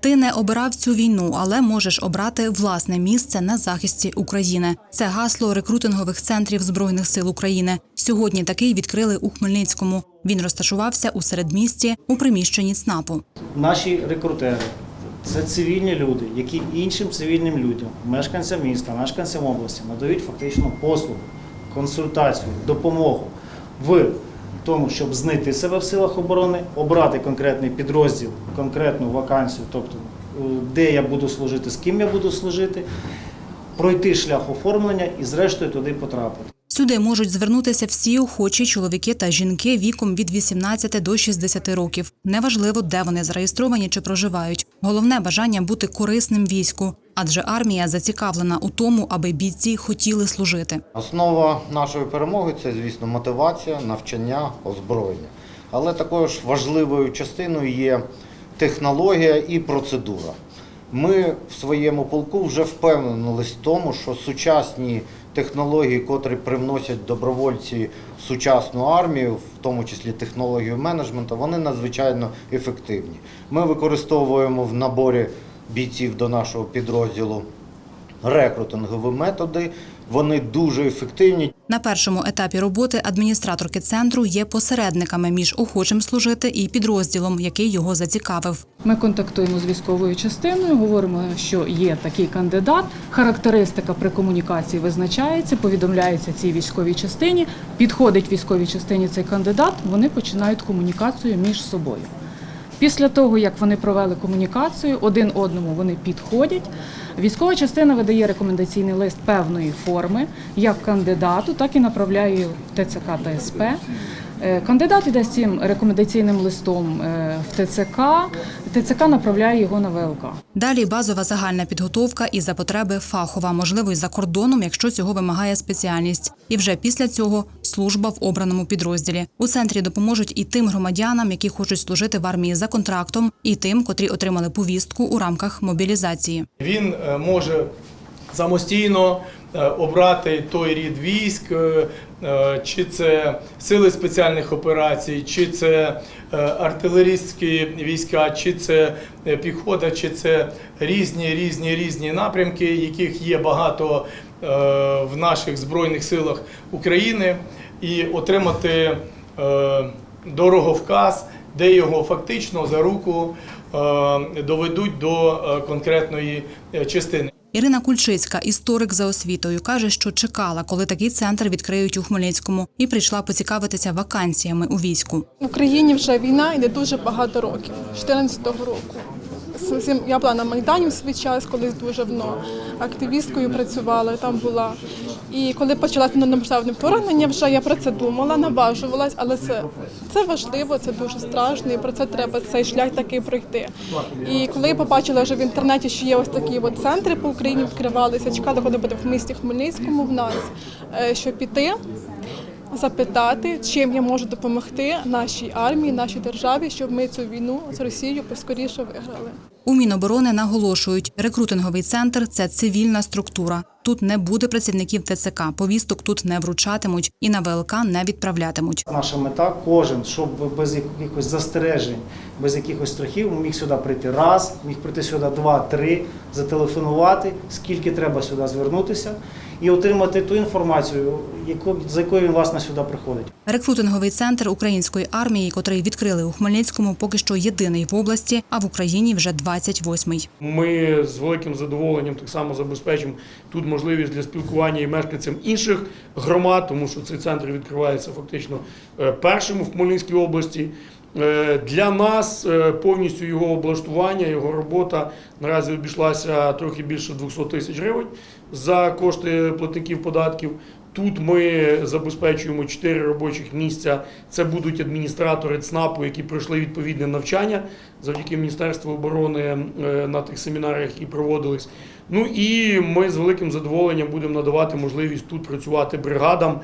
Ти не обирав цю війну, але можеш обрати власне місце на захисті України. Це гасло рекрутингових центрів збройних сил України. Сьогодні такий відкрили у Хмельницькому. Він розташувався у середмісті у приміщенні ЦНАПу. Наші рекрутери це цивільні люди, які іншим цивільним людям, мешканцям міста, мешканцям області надають фактично послугу, консультацію, допомогу в тому, щоб знайти себе в силах оборони, обрати конкретний підрозділ, конкретну вакансію, тобто е, де я буду служити, з ким я буду служити, пройти шлях оформлення і зрештою туди потрапити. Сюди можуть звернутися всі охочі чоловіки та жінки віком від 18 до 60 років. Неважливо, де вони зареєстровані чи проживають. Головне бажання бути корисним війську, адже армія зацікавлена у тому, аби бійці хотіли служити. Основа нашої перемоги це, звісно, мотивація, навчання, озброєння. Але також важливою частиною є технологія і процедура. Ми в своєму полку вже впевнились в тому, що сучасні технології, котрі привносять добровольці в сучасну армію, в тому числі технологію менеджменту, вони надзвичайно ефективні. Ми використовуємо в наборі бійців до нашого підрозділу рекрутингові методи. Вони дуже ефективні. На першому етапі роботи адміністраторки центру є посередниками між охочим служити і підрозділом, який його зацікавив. Ми контактуємо з військовою частиною, говоримо, що є такий кандидат. Характеристика при комунікації визначається, повідомляється цій військовій частині. Підходить військовій частині цей кандидат. Вони починають комунікацію між собою. Після того, як вони провели комунікацію, один одному вони підходять. Військова частина видає рекомендаційний лист певної форми, як кандидату, так і направляє в ТЦК та СП. Е, Кандидат йде з цим рекомендаційним листом е, в ТЦК, ТЦК направляє його на ВЛК. Далі базова загальна підготовка і за потреби фахова, можливо, й за кордоном, якщо цього вимагає спеціальність. І вже після цього служба в обраному підрозділі. У центрі допоможуть і тим громадянам, які хочуть служити в армії за контрактом, і тим, котрі отримали повістку у рамках мобілізації. Він е, може самостійно обрати той рід військ, е, е, чи це сили спеціальних операцій, чи це е, артилерійські війська, чи це е, піхота, чи це різні різні різні напрямки, яких є багато е, в наших збройних силах України, і отримати е, дороговказ, де його фактично за руку е, доведуть до е, конкретної е, частини. Ірина Кульчицька, історик за освітою, каже, що чекала, коли такий центр відкриють у Хмельницькому, і прийшла поцікавитися вакансіями у війську. В Україні вже війна йде дуже багато років, 14-го року. Я була на Майдані в свій час, колись дуже давно активісткою працювала, там була. І коли почалося повномасштабне поранення, вже я про це думала, наважувалась, але це, це важливо, це дуже страшно, і про це треба цей шлях такий пройти. І коли я побачила вже в інтернеті, що є ось такі от центри по Україні відкривалися, чекала, коли буде в місті Хмельницькому в нас, е, щоб піти запитати, чим я можу допомогти нашій армії, нашій державі, щоб ми цю війну з Росією поскоріше виграли. У Міноборони наголошують, рекрутинговий центр це цивільна структура. Тут не буде працівників ТЦК, повісток тут не вручатимуть і на ВЛК не відправлятимуть. Наша мета кожен, щоб без якихось застережень, без якихось страхів міг сюди прийти раз, міг прийти сюди два, три, зателефонувати, скільки треба сюди звернутися і отримати ту інформацію, яку за якою він власне сюди приходить. Рекрутинговий центр української армії, котрий відкрили у Хмельницькому, поки що єдиний в області, а в Україні вже 28-й. Ми з великим задоволенням так само забезпечимо тут можливість для спілкування і мешканцям інших громад, тому що цей центр відкривається фактично е, першим в Хмельницькій області. Е, Для нас е, повністю його облаштування, його робота наразі обійшлася трохи більше 200 тисяч гривень за кошти платників податків. Тут ми забезпечуємо 4 робочих місця. Це будуть адміністратори ЦНАПу, які пройшли відповідне навчання завдяки Міністерству оборони е, на тих семінарах, які проводились. Ну і ми з великим задоволенням будемо надавати можливість тут працювати бригадам,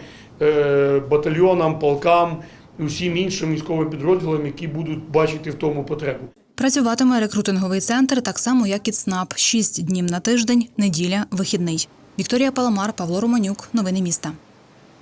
батальйонам, полкам усім іншим військовим підрозділам, які будуть бачити в тому потребу. Працюватиме рекрутинговий центр так само, як і ЦНАП. Шість днів на тиждень, неділя, вихідний. Вікторія Паламар, Павло Романюк. Новини міста.